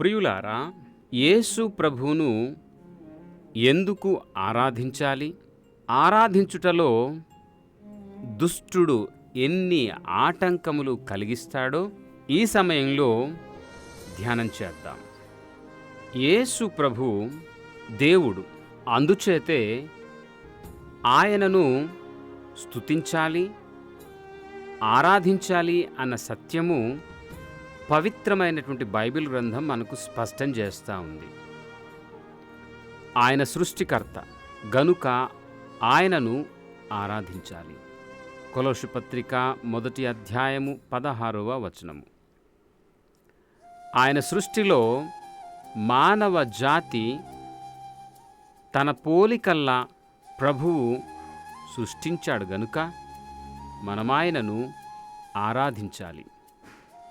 ప్రియులారా యేసు ప్రభువును ఎందుకు ఆరాధించాలి? ఆరాధించుటలో దుష్టుడు ఎన్ని ఆటంకములు కలిగిస్తాడో ఈ సమయంలో ధ్యానం చేద్దాం. యేసు ప్రభు దేవుడు అందుచేతే ఆయనను స్తుతించాలి ఆరాధించాలి అన్న సత్యము పవిత్రమైనటువంటి బైబిల్ గ్రంథం మనకు స్పష్టం చేస్తూ ఉంది. ఆయన సృష్టికర్త గనుక ఆయనను ఆరాధించాలి. కొలోషు పత్రిక మొదటి అధ్యాయము పదహారవ వచనము. ఆయన సృష్టిలో మానవ జాతి తన పోలికల్లా ప్రభువు సృష్టించాడు గనుక మనమాయనను ఆరాధించాలి.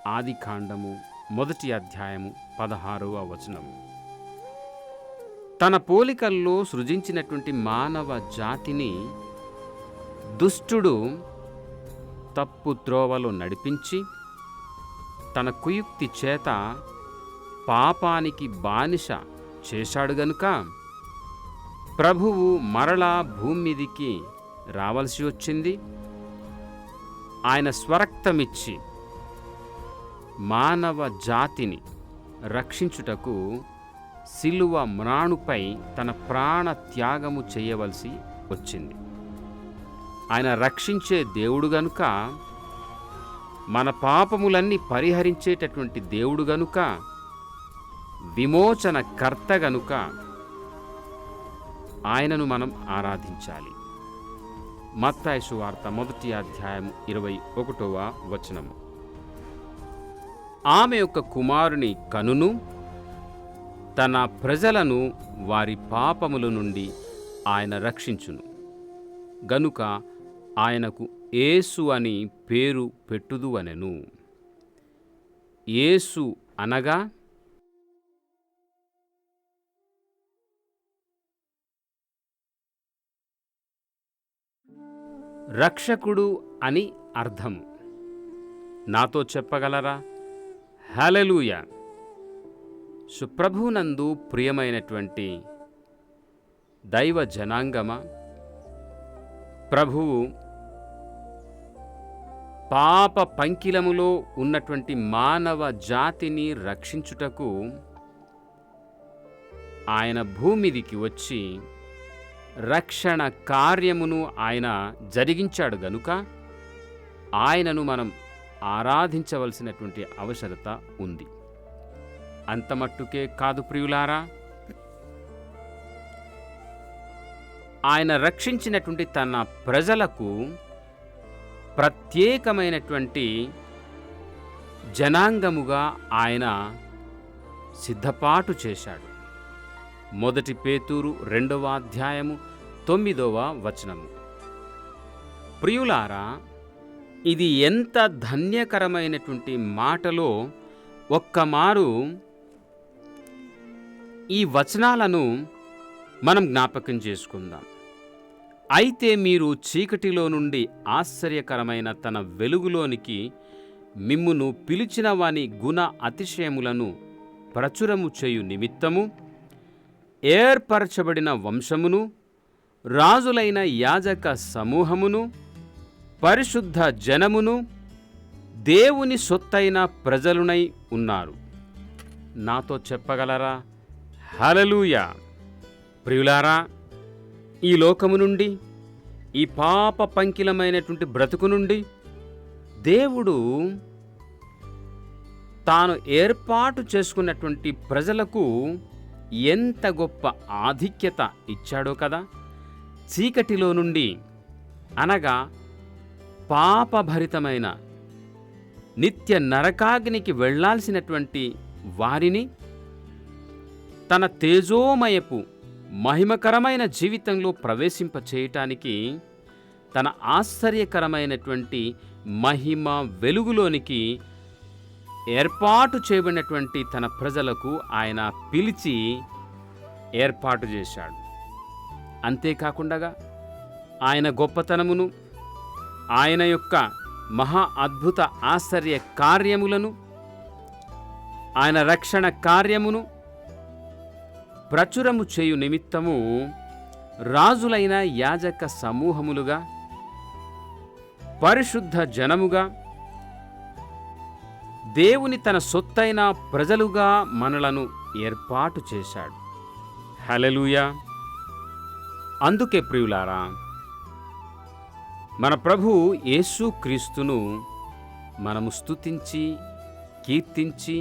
ఆది కాండము మొదటి అధ్యాయము పదహారవ వచనము. తన పోలికల్లో సృజించినటువంటి మానవ జాతిని దుష్టుడు తప్పు త్రోవలో నడిపించి తన కుయుక్తి చేత పాపానికి బానిస చేశాడు గనుక ప్రభువు మరలా భూమి మీదికి రావలసి వచ్చింది. ఆయన స్వరక్తమిచ్చి మానవ జాతిని రక్షించుటకు సిలువ మ్రాణుపై తన ప్రాణ త్యాగము చేయవలసి వచ్చింది. ఆయన రక్షించే దేవుడు గనుక మన పాపములన్నీ పరిహరించేటటువంటి దేవుడు గనుక విమోచన కర్త గనుక ఆయనను మనం ఆరాధించాలి. మత్తాయసు వార్త మొదటి అధ్యాయం ఇరవై ఒకటవ వచనము. ఆమె యొక్క కుమారుని కనును తన ప్రజలను వారి పాపముల నుండి ఆయన రక్షించును. గనుక ఆయనకు ఏసు అని పేరు పెట్టుదు అనెను ఏసు అనగా రక్షకుడు అని అర్థము నాతో చెప్పగలరా? హలలుయ సుప్రభునందు ప్రియమైనటువంటి దైవ జనాంగమ ప్రభువు పాప పంకిలములో ఉన్నటువంటి మానవ జాతిని రక్షించుటకు ఆయన భూమిదికి వచ్చి రక్షణ కార్యమును ఆయన జరిగించాడు గనుక ఆయనను మనం ఆరాధించవలసినటువంటి అవసరత ఉంది. అంతమట్టుకే కాదు ప్రియులారా ఆయన రక్షించినటువంటి తన ప్రజలకు ప్రత్యేకమైనటువంటి జనాంగముగా ఆయన సిద్ధపాటు చేశాడు. మొదటి పేతూరు రెండవ అధ్యాయము తొమ్మిదవ వచనము. ప్రియులారా ఇది ఎంత ధన్యకరమైనటువంటి మాటలో ఒక్కమారు ఈ వచనాలను మనం జ్ఞాపకం చేసుకుందాం. అయితే మీరు చీకటిలో నుండి ఆశ్చర్యకరమైన తన వెలుగులోనికి మిమ్మును పిలిచిన వాని గుణ అతిశయములను ప్రచురము చేయు నిమిత్తము ఏర్పరచబడిన వంశమును రాజులైన యాజక సమూహమును పరిశుద్ధ జనమును దేవుని సొత్తైన ప్రజలునై ఉన్నారు. నాతో చెప్పగలరా? హలలుయ ప్రియులారా ఈ లోకము నుండి ఈ పాప పంకిలమైనటువంటి బ్రతుకు నుండి దేవుడు తాను ఏర్పాటు చేసుకున్నటువంటి ప్రజలకు ఎంత గొప్ప ఆధిక్యత ఇచ్చాడో కదా? చీకటిలో నుండి అనగా పాపభరితమైన నిత్య నరకాగ్నికి వెళ్ళాల్సినటువంటి వారిని తన తేజోమయపు మహిమకరమైన జీవితంలో ప్రవేశింపచేయటానికి తన ఆశ్చర్యకరమైనటువంటి మహిమ వెలుగులోనికి ఏర్పాటు చేయబడినటువంటి తన ప్రజలకు ఆయన పిలిచి ఏర్పాటు చేశాడు. అంతేకాకుండా ఆయన గొప్పతనమును ఆయన యొక్క మహా అద్భుత ఆశ్చర్య కార్యములను ఆయన రక్షణ కార్యమును ప్రచురము చేయు నిమిత్తము రాజులైన యాజక సమూహములుగా పరిశుద్ధ జనముగా దేవుని తన సొత్తైన ప్రజలుగా మనలను ఏర్పాటు చేశాడు. హలలుయా అందుకే ప్రియులారా మన ప్రభు యేసు క్రీస్తును మనము స్తుతించి కీర్తించి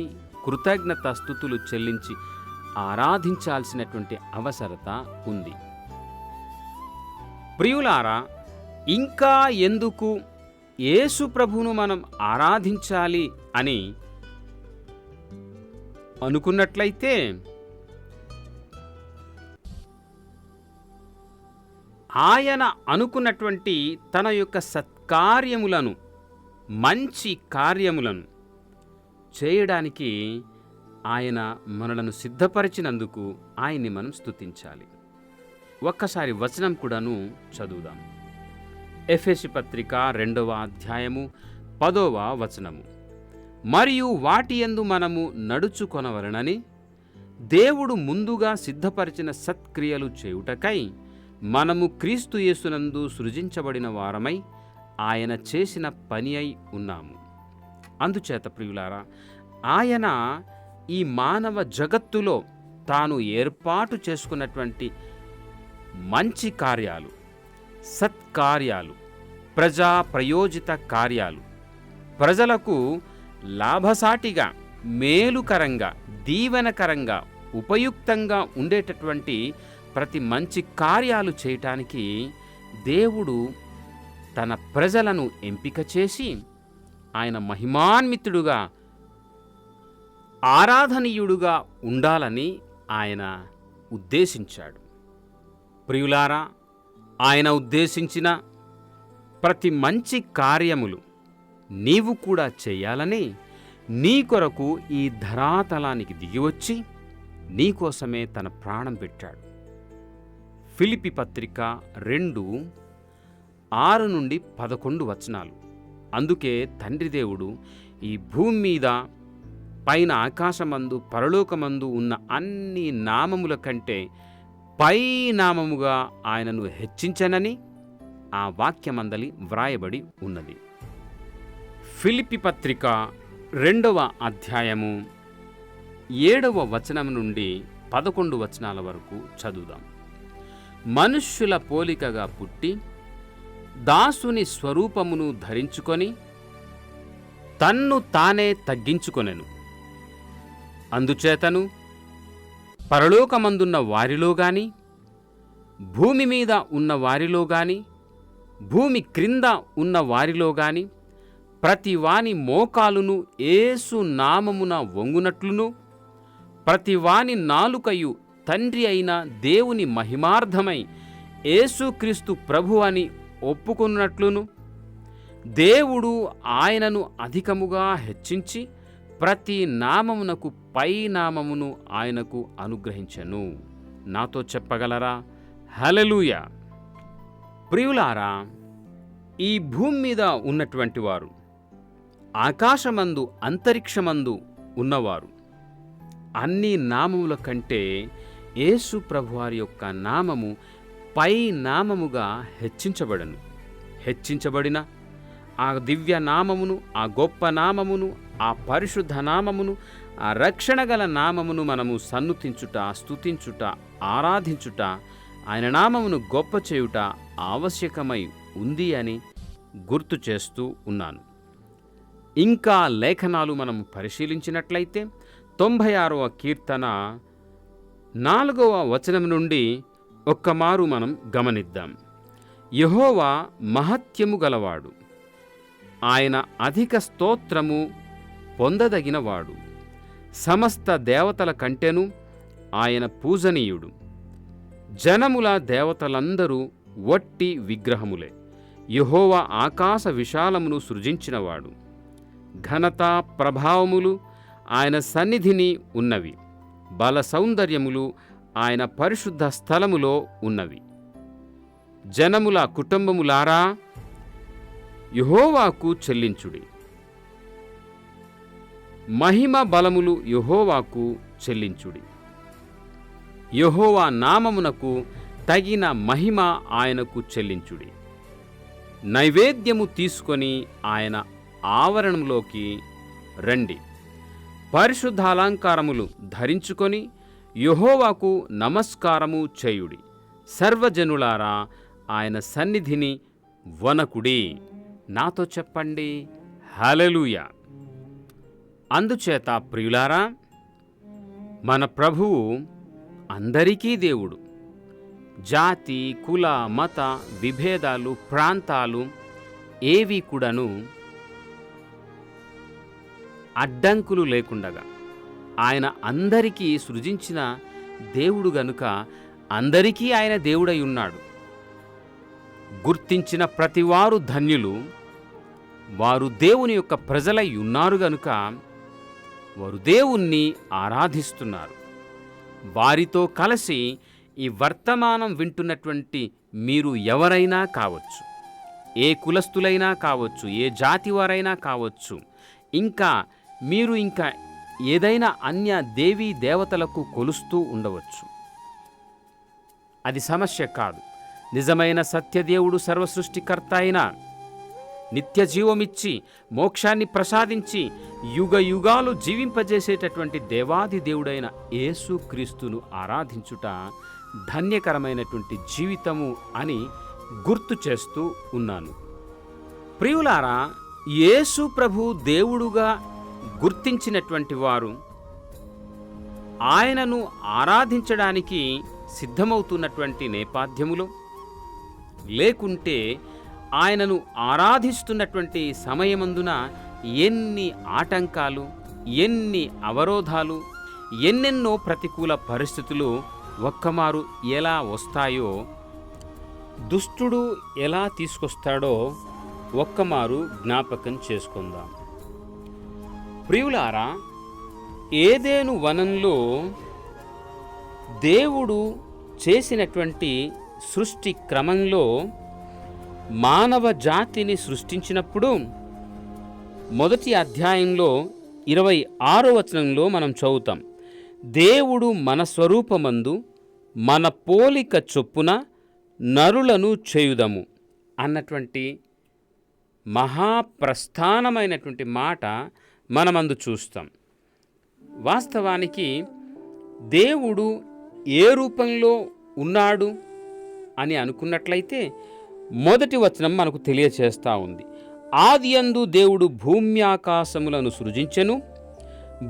కృతజ్ఞత స్థుతులు చెల్లించి ఆరాధించాల్సినటువంటి అవసరత ఉంది. ప్రియులారా ఇంకా ఎందుకు యేసు ప్రభును మనం ఆరాధించాలి అని అనుకున్నట్లయితే ఆయన అనుకున్నటువంటి తన యొక్క సత్కార్యములను మంచి కార్యములను చేయడానికి ఆయన మనలను సిద్ధపరిచినందుకు ఆయన్ని మనం స్తుతించాలి. ఒక్కసారి వచనం కూడాను చదువుదాం. ఎఫ్ఎసి పత్రిక రెండవ అధ్యాయము పదవ వచనము. మరియు వాటి యందు మనము నడుచుకొనవలనని దేవుడు ముందుగా సిద్ధపరిచిన సత్క్రియలు చేయుటకై మనము క్రీస్తు యేసునందు సృజించబడిన వారమై ఆయన చేసిన పని అయి ఉన్నాము. అందుచేత ప్రియులారా ఆయన ఈ మానవ జగత్తులో తాను ఏర్పాటు చేసుకున్నటువంటి మంచి కార్యాలు సత్కార్యాలు ప్రజా ప్రయోజిత కార్యాలు ప్రజలకు లాభసాటిగా మేలుకరంగా దీవెనకరంగా ఉపయుక్తంగా ఉండేటటువంటి ప్రతి మంచి కార్యాలు చేయటానికి దేవుడు తన ప్రజలను ఎంపిక చేసి ఆయన మహిమాన్వితుడుగా ఆరాధనీయుడుగా ఉండాలని ఆయన ఉద్దేశించాడు. ప్రియులారా ఆయన ఉద్దేశించిన ప్రతి మంచి కార్యములు నీవు కూడా చేయాలని నీ కొరకు ఈ ధరాతలానికి దిగివచ్చి నీకోసమే తన ప్రాణం పెట్టాడు. ఫిలిపి పత్రిక రెండు ఆరు నుండి పదకొండు వచనాలు. అందుకే తండ్రి దేవుడు ఈ భూమి మీద పైన ఆకాశమందు పరలోకమందు ఉన్న అన్ని నామముల కంటే పై నామముగా ఆయనను హెచ్చించనని ఆ వాక్యమందలి వ్రాయబడి ఉన్నది. ఫిలిపి పత్రిక రెండవ అధ్యాయము ఏడవ వచనం నుండి పదకొండు వచనాల వరకు చదువుదాం. మనుష్యుల పోలికగా పుట్టి దాసుని స్వరూపమును ధరించుకొని తన్ను తానే తగ్గించుకొనెను. అందుచేతను పరలోకమందున్న వారిలో గాని భూమి మీద ఉన్న వారిలో గాని భూమి క్రింద ఉన్న వారిలో గాని ప్రతి వాని మోకాలును ఏసు నామమున వంగునట్లును ప్రతి వాని నాలుకయు తండ్రి అయిన దేవుని మహిమార్థమై యేసుక్రీస్తు ప్రభు అని ఒప్పుకున్నట్లును. దేవుడు ఆయనను అధికముగా హెచ్చించి ప్రతి నామమునకు పై నామమును ఆయనకు అనుగ్రహించను. నాతో చెప్పగలరా? హలలుయ ప్రియులారా ఈ భూమి మీద ఉన్నటువంటి వారు ఆకాశమందు అంతరిక్షమందు ఉన్నవారు అన్ని నామముల కంటే యేసు ప్రభువారి యొక్క నామము పై నామముగా హెచ్చించబడను. హెచ్చించబడిన ఆ దివ్య నామమును ఆ గొప్ప నామమును ఆ పరిశుద్ధ నామమును ఆ రక్షణ గల నామమును మనము సన్నుతించుట స్తుతించుట ఆరాధించుట ఆయన నామమును గొప్ప చేయుట ఆవశ్యకమై ఉంది అని గుర్తు చేస్తూ ఉన్నాను. ఇంకా లేఖనాలు మనం పరిశీలించినట్లయితే తొంభై ఆరవ కీర్తన నాలుగవ వచనం నుండి ఒక్కమారు మనం గమనిద్దాం. యహోవా మహత్యము గలవాడు. ఆయన అధిక స్తోత్రము పొందదగినవాడు. సమస్త దేవతల కంటెను ఆయన పూజనీయుడు. జనముల దేవతలందరూ వట్టి విగ్రహములే. యహోవా ఆకాశ విశాలమును సృజించినవాడు. ఘనత ప్రభావములు ఆయన సన్నిధిని ఉన్నవి. బల సౌందర్యములు ఆయన పరిశుద్ధ స్థలములో ఉన్నవి. జనముల కుటుంబములారా యుహోవాకు చెల్లించుడి. మహిమ బలములు యుహోవాకు చెల్లించుడి. యహోవా నామమునకు తగిన మహిమ ఆయనకు చెల్లించుడి. నైవేద్యము తీసుకొని ఆయన ఆవరణంలోకి రండి. పరిశుద్ధ అలంకారములు ధరించుకొని యహోవాకు నమస్కారము చేయుడి. సర్వజనులారా ఆయన సన్నిధిని వనకుడి. నాతో చెప్పండి. హలలుయ అందుచేత ప్రియులారా మన ప్రభువు అందరికీ దేవుడు. జాతి కుల మత విభేదాలు ప్రాంతాలు ఏవి కూడాను అడ్డంకులు లేకుండగా. ఆయన అందరికీ సృజించిన దేవుడు గనుక అందరికీ ఆయన దేవుడై ఉన్నాడు. గుర్తించిన ప్రతివారు ధన్యులు వారు దేవుని యొక్క ప్రజలై ఉన్నారు గనుక వారు దేవుణ్ణి ఆరాధిస్తున్నారు. వారితో కలిసి ఈ వర్తమానం వింటున్నటువంటి మీరు ఎవరైనా కావచ్చు ఏ కులస్తులైనా కావచ్చు ఏ జాతి వారైనా కావచ్చు ఇంకా మీరు ఇంకా ఏదైనా అన్య దేవీ దేవతలకు కొలుస్తూ ఉండవచ్చు. అది సమస్య కాదు. నిజమైన సత్యదేవుడు సర్వసృష్టికర్త అయిన నిత్య జీవమిచ్చి మోక్షాన్ని ప్రసాదించి యుగ యుగాలు జీవింపజేసేటటువంటి దేవాది దేవుడైన యేసుక్రీస్తును ఆరాధించుట ధన్యకరమైనటువంటి జీవితము అని గుర్తు చేస్తూ ఉన్నాను. ప్రియులారా యేసు ప్రభు దేవుడుగా గుర్తించినటువంటి వారు ఆయనను ఆరాధించడానికి సిద్ధమవుతున్నటువంటి నేపథ్యములు లేకుంటే ఆయనను ఆరాధిస్తున్నటువంటి సమయమందున ఎన్ని ఆటంకాలు ఎన్ని అవరోధాలు ఎన్నెన్నో ప్రతికూల పరిస్థితులు ఒక్కమారు ఎలా వస్తాయో దుష్టుడు ఎలా తీసుకొస్తాడో ఒక్కమారు జ్ఞాపకం చేసుకుందాం. ప్రియులారా ఏదేను వనంలో దేవుడు చేసినటువంటి సృష్టి క్రమంలో మానవ జాతిని సృష్టించినప్పుడు మొదటి అధ్యాయంలో ఇరవై ఆరో వచనంలో మనం చదువుతాం దేవుడు మన స్వరూపమందు మన పోలిక చొప్పున నరులను చేయుదము అన్నటువంటి మహాప్రస్థానమైనటువంటి మాట మనమందు చూస్తాం. వాస్తవానికి దేవుడు ఏ రూపంలో ఉన్నాడు అని అనుకున్నట్లయితే మొదటి వచనం మనకు తెలియచేస్తూ ఉంది. ఆది యందు దేవుడు భూమ్యాకాశములను సృజించెను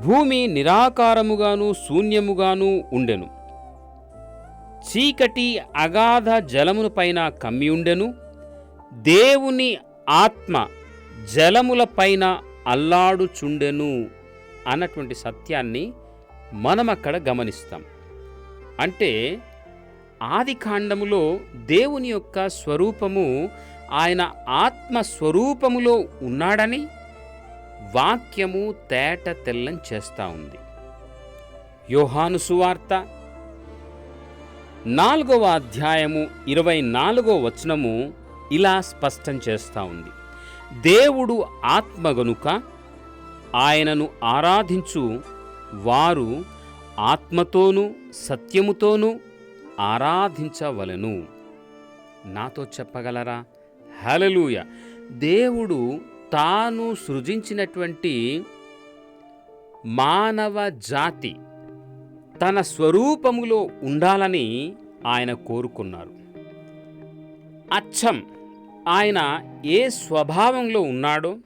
భూమి నిరాకారముగాను శూన్యముగాను ఉండెను. చీకటి అగాధ జలముల పైన కమ్మి ఉండెను దేవుని ఆత్మ జలములపైన అల్లాడుచుండెను అన్నటువంటి సత్యాన్ని మనం అక్కడ గమనిస్తాం. అంటే ఆది కాండములో దేవుని యొక్క స్వరూపము ఆయన ఆత్మ స్వరూపములో ఉన్నాడని వాక్యము తేట తెల్లం చేస్తూ ఉంది. యోహాను సువార్త నాలుగవ అధ్యాయము ఇరవై నాలుగో వచనము ఇలా స్పష్టం చేస్తూ ఉంది. దేవుడు ఆత్మ గనుక ఆయనను ఆరాధించు వారు ఆత్మతోనూ సత్యముతోనూ ఆరాధించవలెను. నాతో చెప్పగలరా? హలలుయ దేవుడు తాను సృజించినటువంటి మానవ జాతి తన స్వరూపములో ఉండాలని ఆయన కోరుకున్నారు. అచ్చం! ఆయన ఏ స్వభావంలో ఉన్నాడో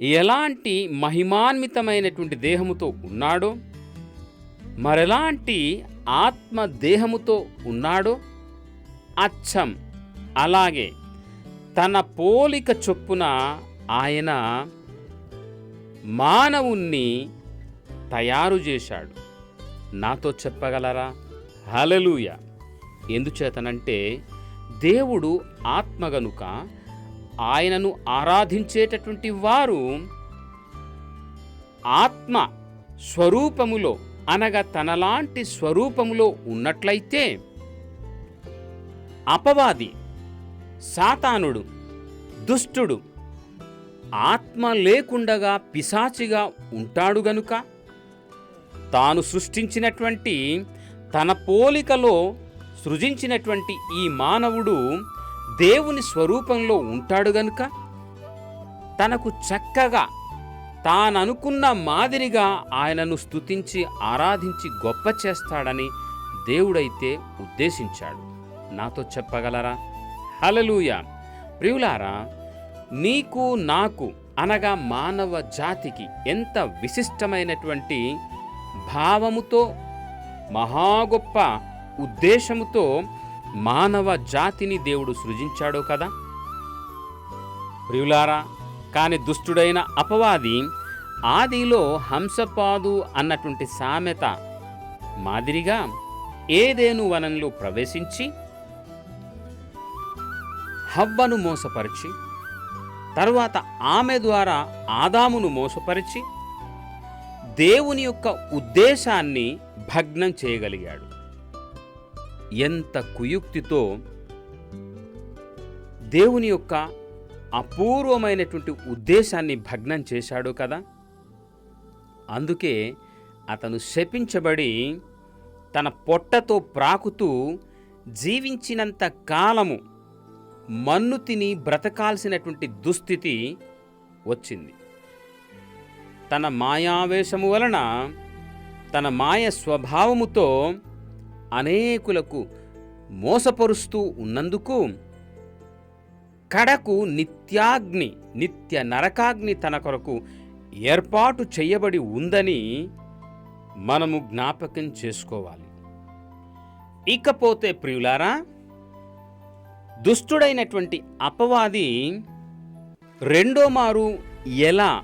ఎలాంటి మహిమాన్వితమైనటువంటి దేహముతో ఉన్నాడో మరెలాంటి ఆత్మ దేహముతో ఉన్నాడో అచ్చం. అలాగే తన పోలిక చొప్పున ఆయన మానవుణ్ణి తయారు చేశాడు. నాతో చెప్పగలరా? హలలుయ ఎందుచేతనంటే దేవుడు ఆత్మ గనుక ఆయనను ఆరాధించేటటువంటి వారు ఆత్మ స్వరూపములో అనగా తనలాంటి స్వరూపములో ఉన్నట్లయితే అపవాది సాతానుడు దుష్టుడు ఆత్మ లేకుండగా పిశాచిగా ఉంటాడు గనుక తాను సృష్టించినటువంటి తన పోలికలో సృజించినటువంటి ఈ మానవుడు దేవుని స్వరూపంలో ఉంటాడు గనుక తనకు చక్కగా తాననుకున్న మాదిరిగా ఆయనను స్తుతించి ఆరాధించి గొప్ప చేస్తాడని దేవుడైతే ఉద్దేశించాడు. నాతో చెప్పగలరా? హలలుయ ప్రియులారా నీకు నాకు అనగా మానవ జాతికి ఎంత విశిష్టమైనటువంటి భావముతో మహా గొప్ప ఉద్దేశముతో మానవ జాతిని దేవుడు సృజించాడో కదా? ప్రియులారా కాని దుష్టుడైన అపవాది ఆదిలో హంసపాదు అన్నటువంటి సామెత మాదిరిగా ఏదేను వనంలో ప్రవేశించి హవ్వను మోసపరిచి తరువాత ఆమె ద్వారా ఆదామును మోసపరిచి దేవుని యొక్క ఉద్దేశాన్ని భగ్నం చేయగలిగాడు. ఎంత కుయుక్తితో దేవుని యొక్క అపూర్వమైనటువంటి ఉద్దేశాన్ని భగ్నం చేశాడు కదా? అందుకే అతను శపించబడి తన పొట్టతో ప్రాకుతూ జీవించినంత కాలము మన్ను తిని బ్రతకాల్సినటువంటి దుస్థితి వచ్చింది. తన మాయావేశము వలన తన మాయ స్వభావముతో అనేకులకు మోసపరుస్తూ ఉన్నందుకు కడకు నిత్యాగ్ని నిత్య నరకాగ్ని తన కొరకు ఏర్పాటు చేయబడి ఉందని మనము జ్ఞాపకం చేసుకోవాలి. ఇకపోతే ప్రియులారా దుష్టుడైనటువంటి అపవాది రెండో మారు ఎలా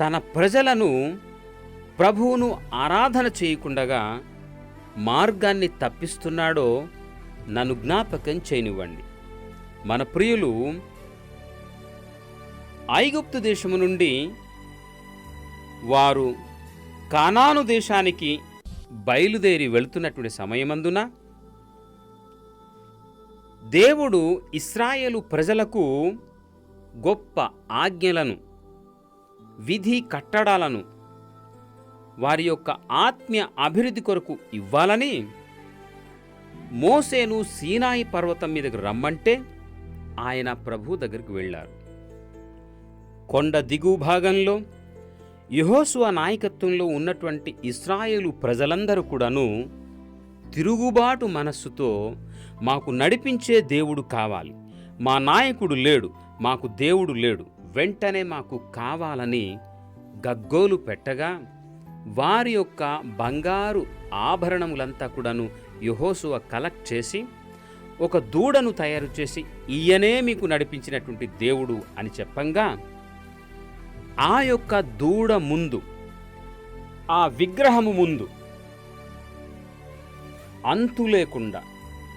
తన ప్రజలను ప్రభువును ఆరాధన చేయకుండగా మార్గాన్ని తప్పిస్తున్నాడో నన్ను జ్ఞాపకం చేయనివ్వండి. మన ప్రియులు ఐగుప్తు దేశము నుండి వారు కానాను దేశానికి బయలుదేరి వెళుతున్నటువంటి సమయమందున దేవుడు ఇస్రాయేలు ప్రజలకు గొప్ప ఆజ్ఞలను విధి కట్టడాలను వారి యొక్క ఆత్మీయ అభివృద్ధి కొరకు ఇవ్వాలని మోసేను సీనాయి పర్వతం మీదకి రమ్మంటే ఆయన ప్రభు దగ్గరికి వెళ్ళారు. కొండ దిగువ భాగంలో యెహోషువ నాయకత్వంలో ఉన్నటువంటి ఇస్రాయేలు ప్రజలందరూ కూడాను తిరుగుబాటు మనస్సుతో మాకు నడిపించే దేవుడు కావాలి. మా నాయకుడు లేడు మాకు దేవుడు లేడు వెంటనే మాకు కావాలని గగ్గోలు పెట్టగా వారి యొక్క బంగారు ఆభరణములంతా కూడాను యెహోషువ కలెక్ట్ చేసి ఒక దూడను తయారు చేసి ఈయనే మీకు నడిపించినటువంటి దేవుడు అని చెప్పంగా ఆ యొక్క దూడ ముందు ఆ విగ్రహము ముందు అంతు లేకుండా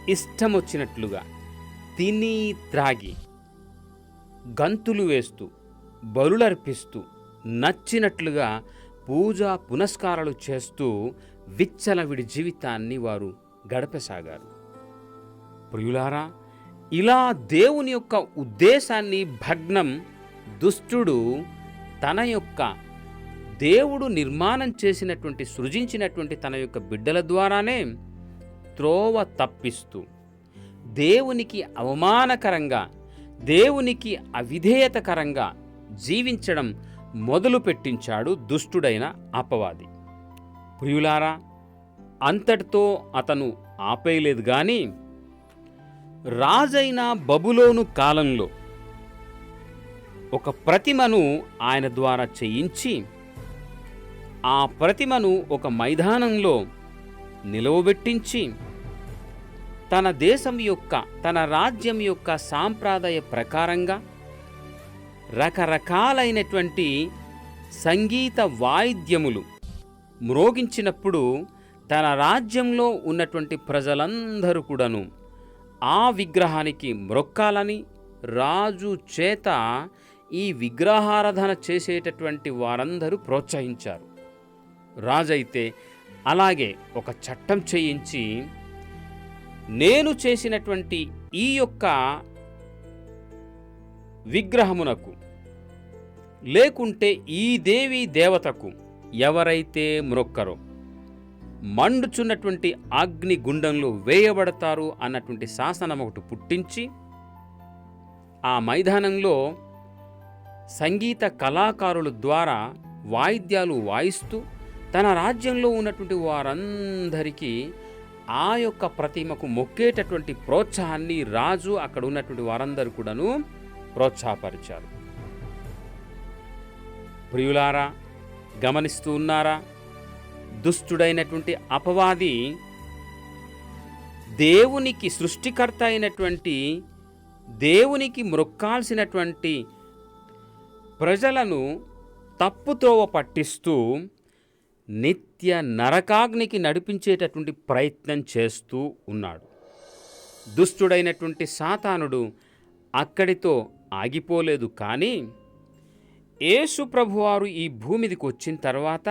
ఇష్టం వచ్చినట్లుగా తిని త్రాగి గంతులు వేస్తూ బలులర్పిస్తూ నచ్చినట్లుగా పూజా పునస్కారాలు చేస్తూ విచ్చలవిడి జీవితాన్ని వారు గడపసాగారు. ప్రియులారా ఇలా దేవుని యొక్క ఉద్దేశాన్ని భగ్నం దుష్టుడు తన యొక్క దేవుడు నిర్మాణం చేసినటువంటి సృజించినటువంటి తన యొక్క బిడ్డల ద్వారానే త్రోవ తప్పిస్తూ దేవునికి అవమానకరంగా దేవునికి అవిధేయతకరంగా జీవించడం మొదలు పెట్టించాడు దుష్టుడైన అపవాది. ప్రియులారా అంతటితో అతను ఆపేయలేదు కానీ రాజైన బబులోను కాలంలో ఒక ప్రతిమను ఆయన ద్వారా చేయించి ఆ ప్రతిమను ఒక మైదానంలో నిలవబెట్టించి తన దేశం యొక్క తన రాజ్యం యొక్క సాంప్రదాయ ప్రకారంగా రకరకాలైనటువంటి సంగీత వాయిద్యములు మ్రోగించినప్పుడు తన రాజ్యంలో ఉన్నటువంటి ప్రజలందరూ కూడాను ఆ విగ్రహానికి మ్రొక్కాలని రాజు చేత ఈ విగ్రహారాధన చేసేటటువంటి వారందరూ ప్రోత్సహించారు. రాజైతే అలాగే ఒక చట్టం చేయించి నేను చేసినటువంటి ఈ యొక్క విగ్రహమునకు లేకుంటే ఈ దేవి దేవతకు ఎవరైతే మ్రొక్కరో మండుచున్నటువంటి అగ్ని గుండంలో వేయబడతారు అన్నటువంటి శాసనం ఒకటి పుట్టించి ఆ మైదానంలో సంగీత కళాకారుల ద్వారా వాయిద్యాలు వాయిస్తూ తన రాజ్యంలో ఉన్నటువంటి వారందరికీ ఆ యొక్క ప్రతిమకు మొక్కేటటువంటి ప్రోత్సాహాన్ని రాజు అక్కడ ఉన్నటువంటి వారందరూ కూడాను ప్రోత్సాహపరిచారు. ప్రియులారా గమనిస్తూ ఉన్నారా? దుష్టుడైనటువంటి అపవాది దేవునికి సృష్టికర్త అయినటువంటి దేవునికి మృక్కాల్సినటువంటి ప్రజలను తప్పుతోవ పట్టిస్తూ నిత్య నరకాగ్నికి నడిపించేటటువంటి ప్రయత్నం చేస్తూ ఉన్నాడు. దుష్టుడైనటువంటి సాతానుడు అక్కడితో ఆగిపోలేదు కానీ యేసు ప్రభువారు ఈ భూమిదికి వచ్చిన తర్వాత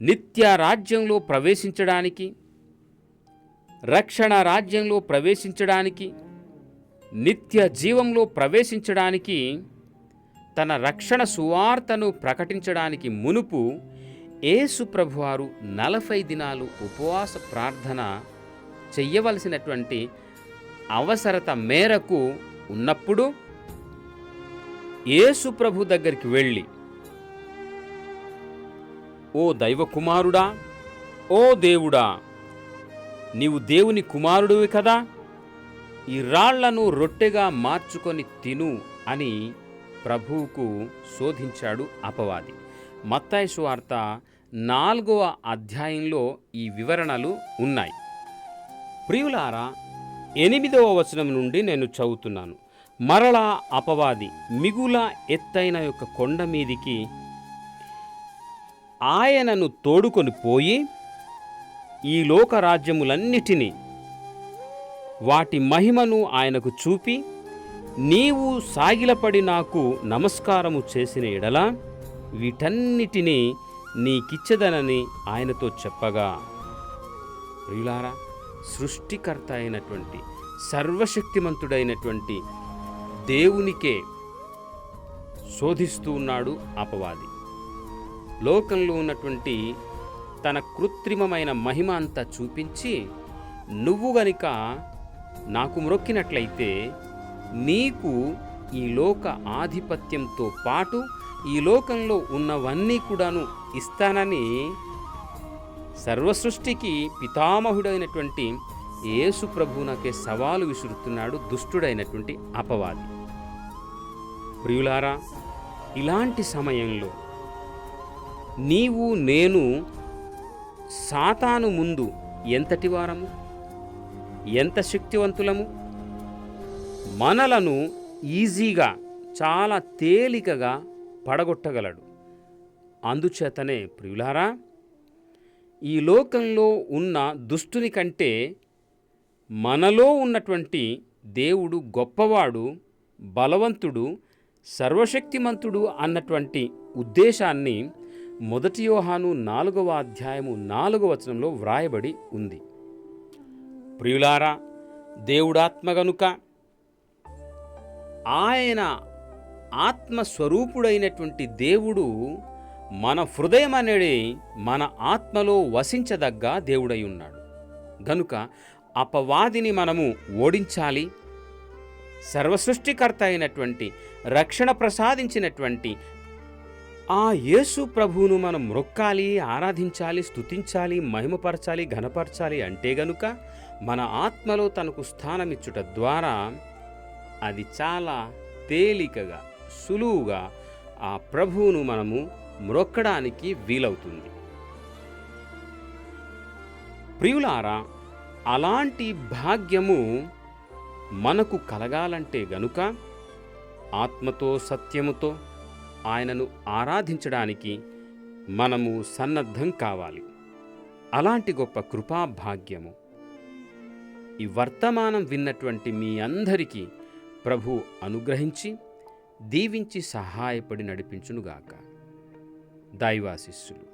నిత్య రాజ్యంలో ప్రవేశించడానికి రక్షణ రాజ్యంలో ప్రవేశించడానికి నిత్య జీవంలో ప్రవేశించడానికి తన రక్షణ సువార్తను ప్రకటించడానికి మునుపు యేసు ప్రభువారు నలభై దినాలు ఉపవాస ప్రార్థన చెయ్యవలసినటువంటి అవసరత మేరకు ఉన్నప్పుడు యేసు ప్రభు దగ్గరికి వెళ్ళి ఓ దైవ కుమారుడా ఓ దేవుడా నీవు దేవుని కుమారుడివి కదా ఈ రాళ్ళను రొట్టెగా మార్చుకొని తిను అని ప్రభువుకు శోధించాడు అపవాది. మత్తాయి సువార్త నాలుగవ అధ్యాయంలో ఈ వివరణలు ఉన్నాయి. ప్రియులారా ఎనిమిదవ వచనం నుండి నేను చదువుతున్నాను. మరలా అపవాది మిగుల ఎత్తైన యొక్క కొండ మీదికి ఆయనను తోడుకొని పోయి ఈ లోక రాజ్యములన్నిటినీ వాటి మహిమను ఆయనకు చూపి నీవు సాగిలపడి నాకు నమస్కారము చేసిన ఎడల వీటన్నిటినీ నీకిచ్చదనని ఆయనతో చెప్పగా. ప్రియులారా సృష్టికర్త అయినటువంటి సర్వశక్తిమంతుడైనటువంటి దేవునికే శోధిస్తూ ఉన్నాడు అపవాది. లోకంలో ఉన్నటువంటి తన కృత్రిమమైన మహిమ అంతా చూపించి నువ్వు గనుక నాకు మ్రొక్కినట్లయితే నీకు ఈ లోక ఆధిపత్యంతో పాటు ఈ లోకంలో ఉన్నవన్నీ కూడాను ఇస్తానని సర్వసృష్టికి పితామహుడైనటువంటి యేసు ప్రభువునకే సవాలు విసురుతున్నాడు దుష్టుడైనటువంటి అపవాది. ప్రియులారా ఇలాంటి సమయంలో నీవు నేను సాతాను ముందు ఎంతటి వారము? ఎంత శక్తివంతులము? మనలను ఈజీగా చాలా తేలికగా పడగొట్టగలడు. అందుచేతనే ప్రియులారా ఈ లోకంలో ఉన్న దుష్టుని కంటే మనలో ఉన్నటువంటి దేవుడు గొప్పవాడు బలవంతుడు సర్వశక్తిమంతుడు అన్నటువంటి ఉద్దేశాన్ని మొదటి యోహాను నాలుగవ అధ్యాయము నాలుగవ వచనంలో వ్రాయబడి ఉంది. ప్రియులారా దేవుడాత్మ గనుక ఆయన ఆత్మస్వరూపుడైనటువంటి దేవుడు మన హృదయం అనేది మన ఆత్మలో వసించదగ్గ దేవుడై ఉన్నాడు. గనుక అపవాదిని మనము ఓడించాలి సర్వసృష్టికర్త అయినటువంటి రక్షణ ప్రసాదించినటువంటి ఆ యేసు ప్రభువును మనం మొక్కాలి ఆరాధించాలి స్తుతించాలి మహిమపరచాలి ఘనపరచాలి అంటే గనుక మన ఆత్మలో తనకు స్థానమిచ్చుట ద్వారా అది చాలా తేలికగా సులువుగా ఆ ప్రభువును మనము మ్రొక్కడానికి వీలవుతుంది. ప్రియులారా అలాంటి భాగ్యము మనకు కలగాలంటే గనుక ఆత్మతో సత్యముతో ఆయనను ఆరాధించడానికి మనము సన్నద్ధం కావాలి. అలాంటి గొప్ప కృపాభాగ్యము. ఈ వర్తమానం విన్నటువంటి మీ అందరికీ ప్రభు అనుగ్రహించి దీవించి సహాయపడి నడిపించునుగాక. దైవాశిస్సులు.